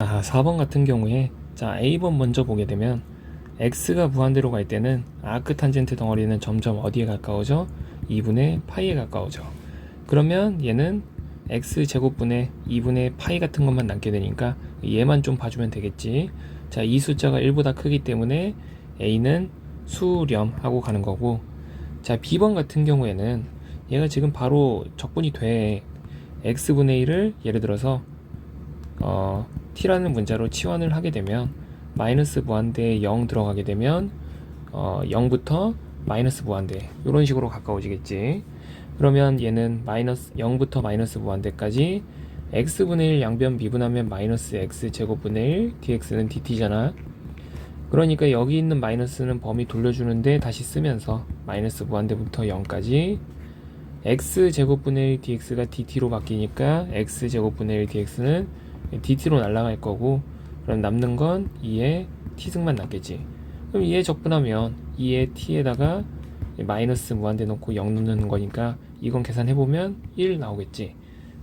아, 4번 같은 경우에 자 A번 먼저 보게 되면 x가 무한대로 갈 때는 아크 탄젠트 덩어리는 점점 어디에 가까워져? 2분의 파이에 가까워져. 그러면 얘는 x 제곱분의 2분의 파이 같은 것만 남게 되니까 얘만 좀 봐주면 되겠지. 자, 이 숫자가 1보다 크기 때문에 a는 수렴하고 가는 거고. 자, b번 같은 경우에는 얘가 지금 바로 적분이 돼. x분의 1을 예를 들어서 어, t라는 문자로 치환을 하게 되면 마이너스 무한대에 0 들어가게 되면 어, 0부터 마이너스 무한대 이런 식으로 가까워지겠지. 그러면 얘는 마이너스 0부터 마이너스 무한대까지 x분의 1 양변 미분하면 마이너스 x 제곱분의 1 dx는 dt잖아. 그러니까 여기 있는 마이너스는 범위 돌려주는데 다시 쓰면서 마이너스 무한대부터 0까지 x 제곱분의 1 dx가 dt로 바뀌니까 x 제곱분의 1 dx는 dt로 날아갈 거고 그럼 남는 건 2의 t승만 남겠지. 그럼 2에 적분하면 2의 t에다가 마이너스 무한대 넣고 0 넣는 거니까 이건 계산해보면 1 나오겠지.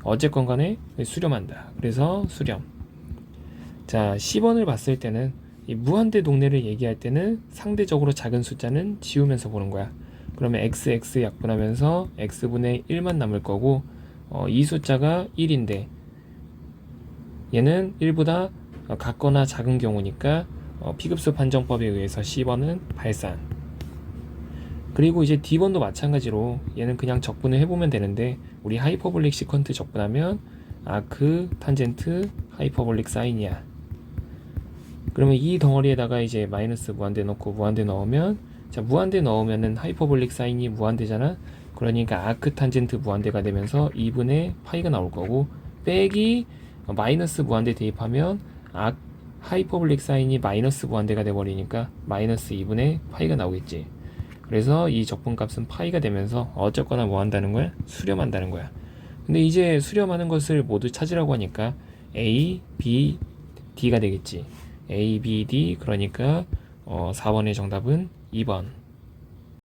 어쨌건 간에 수렴한다. 그래서 수렴. 자 10원을 봤을 때는 이 무한대 동네를 얘기할 때는 상대적으로 작은 숫자는 지우면서 보는 거야. 그러면 xx 약분하면서 x분의 1만 남을 거고 어, 이 숫자가 1인데 얘는 1보다 같거나 작은 경우니까 어, 피급수 판정법에 의해서 10번은 발산. 그리고 이제 D번도 마찬가지로 얘는 그냥 적분을 해보면 되는데 우리 하이퍼볼릭 시컨트 적분하면 아크 탄젠트 하이퍼볼릭 사인이야. 그러면 이 덩어리에다가 이제 마이너스 무한대 넣고 무한대 넣으면 자 무한대 넣으면은 하이퍼볼릭 사인이 무한대잖아? 그러니까 아크 탄젠트 무한대가 되면서 2분의 파이가 나올 거고 빼기 마이너스 무한대 대입하면 아 하이퍼블릭 사인이 마이너스 무한대가 돼버리니까 마이너스 2분의 파이가 나오겠지. 그래서 이 적분값은 파이가 되면서 어쨌거나 뭐 한다는 거야? 수렴한다는 거야. 근데 이제 수렴하는 것을 모두 찾으라고 하니까 A, B, D가 되겠지. A, B, D 그러니까 어, 4번의 정답은 2번